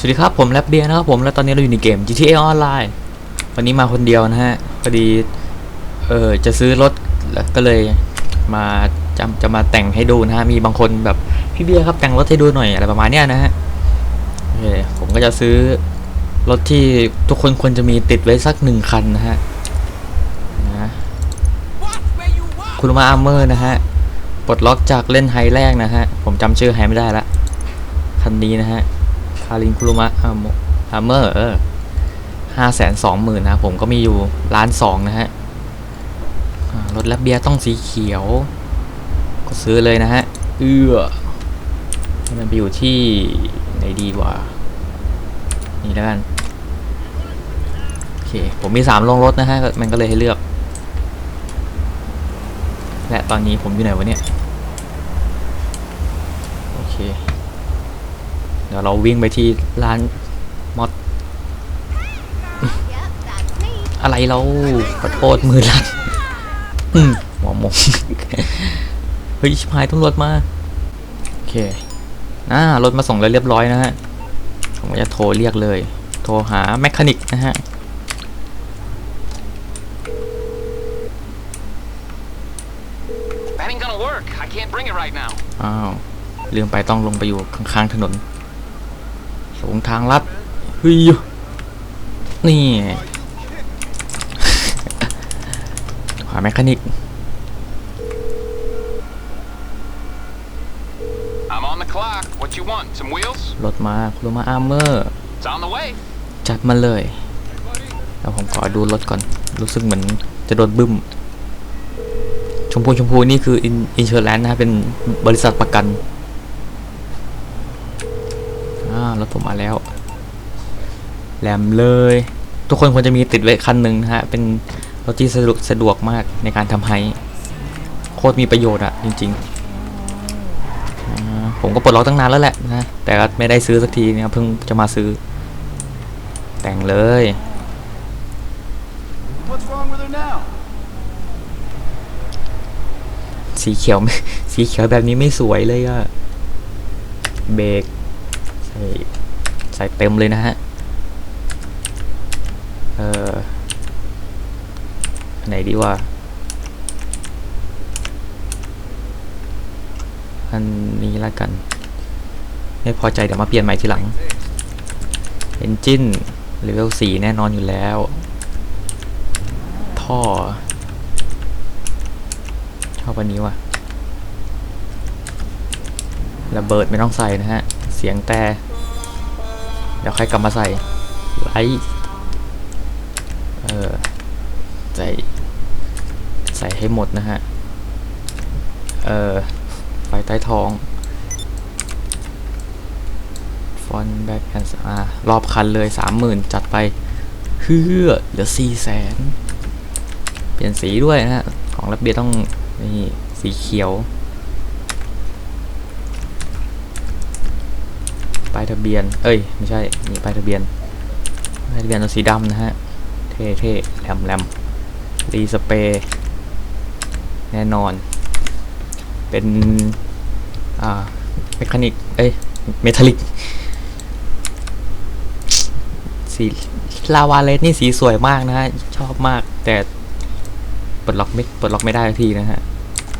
สวัสดีครับ ผมแรปเบียร์นะครับผมและตอนนี้เราอยู่ในเกม GTA Online วันนี้มาคนเดียวนะฮะพอดีเออจะซื้อรถแล้วก็เลยมาจะจะมาแต่งให้ดูนะฮะมีบางคนแบบพี่เบียร์ครับแต่งรถให้ดูหน่อยอะไรประมาณเนี้ยนะฮะโอเคผมก็จะซื้อรถที่ทุกคนควรจะมีติดไว้สักหนึ่งคันนะฮะนะคุณมาอาร์เมอร์นะฮะปลดล็อกจากเล่นไฮแรกนะฮะผมจำชื่อไฮไม่ได้ละคันนี้นะฮะ คารินคุรุมะอาร์เมอร์ห้าแสนสองหมื่นนะผมก็มีอยู่ล้านสองนะฮะรถแลบเบียร์ต้องสีเขียว ก็ซื้อเลยนะฮะ เอื้อมันไปอยู่ที่ไหนดีกว่า นี่แล้วกันโอเค ผมมีสามโรงรถนะฮะ มันก็เลยให้เลือก และตอนนี้ผมอยู่ไหนวะเนี่ย โอเค เดี๋ยวเราวิ่งไปที่ร้านมอด Yep, that's me. อะไรเราขอโทษมือลั่นอืมหัวหมงเฮ้ยชิบหายตำรวจมาโอเคอ่ารถมาส่งแล้วเรียบร้อยนะฮะผมก็จะโทรเรียกเลย โทรหาแมคคานิกนะฮะ That ain't gonna work. I can't bring it right now. อ้าวลืมไปต้องลงไปอยู่ข้างๆถนน ลงทางลัดเฮ้ยนี่หาแมคคานิก I'm on the clock. What you want? Some wheels? รถมาคุรุมาอาร์เมอร์ It's on the way. จัดมาเลยแล้วผมขอดูรถก่อน รู้สึกเหมือนจะโดนบึ้ม ชมพูชมพูนี่คืออินอินเชอร์แลนด์นะฮะเป็นบริษัทประกัน อ่า รถผมมาแล้ว แหลมเลย ทุกคนควรจะมีติดไว้คันหนึ่งนะฮะ เป็นรถที่สะดวกสะดวกมากในการทำให้โคตรมีประโยชน์อะจริงๆอ่าผมก็ปลดล็อกตั้งนานแล้วแหละนะ แต่ก็ไม่ได้ซื้อสักทีเนี่ยเพิ่งจะมาซื้อ แต่งเลย What's wrong with her now? สีเขียวไม่สีเขียวแบบนี้ไม่สวยเลยอะเบรก ใส่เต็มเลยนะฮะ เอออันไหนดีวะอันนี้ละกัน ไม่พอใจเดี๋ยวมาเปลี่ยนใหม่ทีหลังเอนจินเลเวลสี่แน่นอนอยู่แล้ว ท่อชอบอันนี้ว่ะระเบิดไม่ต้องใส่นะฮะ เสียงแต่ เดี๋ยวค่อยกลับมาใส่ไลท์เออใส่ใส่ให้หมดนะฮะ เออไฟใต้ท้องฟอนแบ็กแอนอ่ารอบคันเลยสามหมื่นจัดไปเฮือเหลือสี่แสนเปลี่ยนสีด้วยนะฮะ ของรับเบียร์ต้องนี่สีเขียวายทะเบียน เอ้ย ไม่ใช่นี่ป้ายทะเบียนป้ายทะเบียนตัวสีดำนะฮะ เท่เท่แหลมแหลมรีสเปรย์แน่นอน เป็น อ่า เมคานิก เอ้ย เมทัลลิก สีลาวาเลสนี่สีสวยมากนะฮะ ชอบมาก แต่ปลดล็อกไม่ปลดล็อกไม่ได้ทีนะฮะ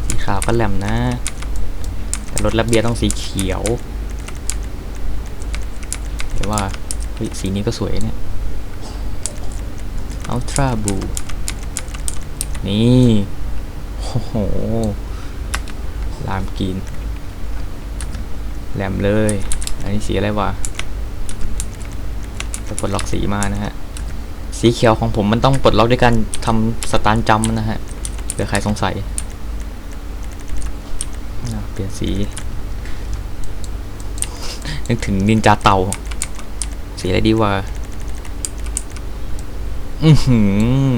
สีขาวก็แหลมนะ แต่รถรับเบียต้องสีเขียว ว่าเฮ้ยสีนี้ก็สวยเนี่ย Ultra Blue นี่โอ้โหลามกรีนแหลมเลย อันนี้สีอะไรวะจะปลดล็อกสีมานะฮะ สีเขียวของผมมันต้องปลดล็อกด้วยการทำสตาร์จัมนะฮะเผื่อใครสงสัย เปลี่ยนสี นึกถึงนินจาเต่า สีอะไรดีวะอือหือ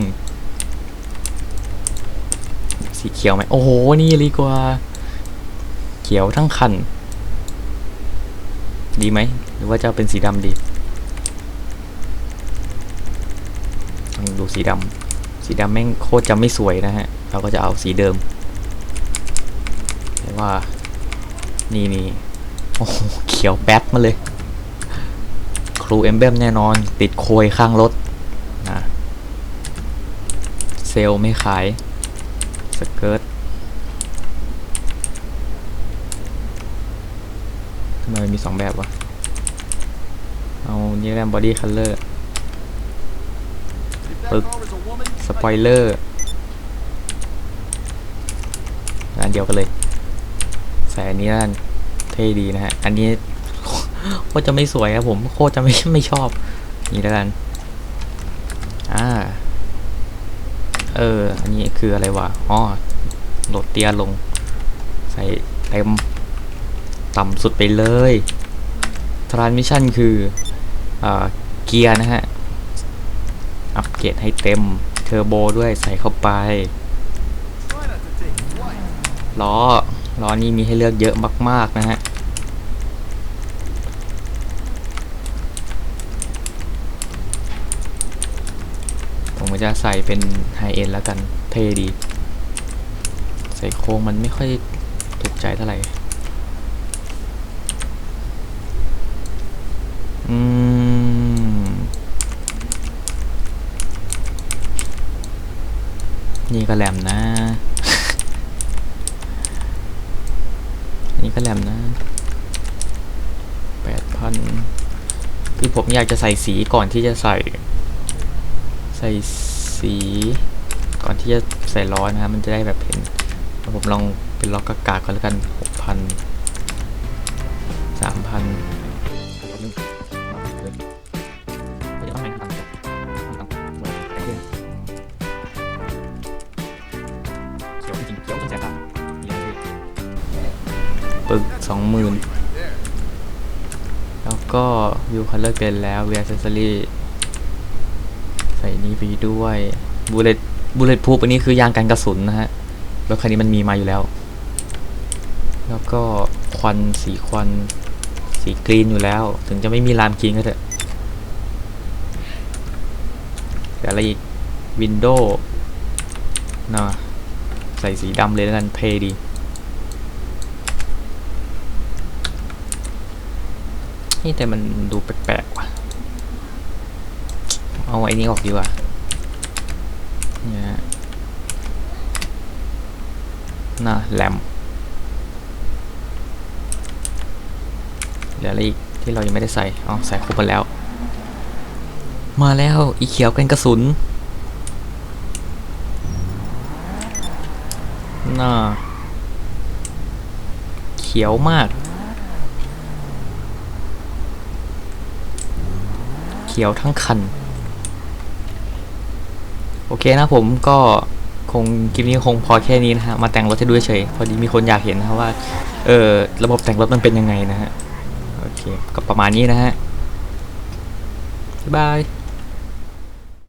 สีเขียวไหมโอ้โห นี่ดีกว่า เขียวทั้งคัน ดีไหม หรือว่าจะเป็นสีดำดีดูสีดำสีดำแม่งโคตรจะไม่สวยนะฮะ เราก็จะเอาสีเดิมแต่ว่า นี่นี่โอ้โห เขียวแป๊ดมาเลย ครูเอมเบมแน่นอน ติดโคยข้างรถนะเซลไม่ขาย สเกิร์ตทำไมมีสองแบบวะ เอานี่แรมบอดี้คัลเลอร์ปึ๊กสปอยเลอร์อันเดียวกันเลย ใส่อันนี้แล้วกันเท่ดีนะฮะ อันนี้ โคตรจะไม่สวยครับผม โคตรจะไม่ไม่ชอบ นี่แล้วกัน อ่า เออ อันนี้คืออะไรวะ อ๋อ โหลดเตียลง ใส่เต็มต่ำสุดไปเลยทรานมิชั่นคืออเกียร์นะฮะ อัปเกรดให้เต็ม เทอร์โบด้วยใส่เข้าไป ล้อ ล้อนี้มีให้เลือกเยอะมาก ๆ นะฮะ ผมก็ จะใส่เป็นไฮเอ็นแล้วกันเท่ดี ใส่โค้งมันไม่ค่อยถูกใจเท่าไหร่อืมนี่ก็แหลมนะ นี่ก็แหลมนะแปดพันคือผมอยากจะใส่สีก่อนที่จะใส่ ใส่ สีก่อนที่จะใส่ล้อนะฮะมันจะได้แบบเห็นแล้วผมลองเป็นล้อกกากาก่อนแล้วกันหกพันสามพันเขียวจริงๆเขียวจนสบตาปึกสองหมื่นแล้วก็วิวคัลเลอร์เป็นแล้วเวียเซสซอรี่ ใส่นี้ไปด้วยบูเลตบูเลตพูปอันนี้คือยางกันกระสุนนะฮะรถคันนี้มันมีมาอยู่แล้ว แล้วก็ควันสีควันสีกรีนอยู่แล้ว ถึงจะไม่มีลามกรีนก็เถอะแต่อะไรอีกวินโดว์นะใส่สีดำเลยแล้วกันเทดีนี่แต่มันดูแปลกๆว่ะ เอาไอ้นี้ออกดีกว่าเนี่ยฮะน่ะแหลมเหลืออะไรอีกที่เรายังไม่ได้ใส่อ๋อใส่ครบหมดแล้ว มาแล้วอีเขียวกันกระสุนน่าเขียวมาก เขียวทั้งคัน โอเคนะผมก็คงคลิปนี้คงพอแค่นี้นะฮะ มาแต่งรถให้ดูเฉยๆพอดีมีคนอยากเห็นนะว่า เออระบบแต่งรถมันเป็นยังไงนะฮะ โอเค ก็ประมาณนี้นะฮะบ๊ายบาย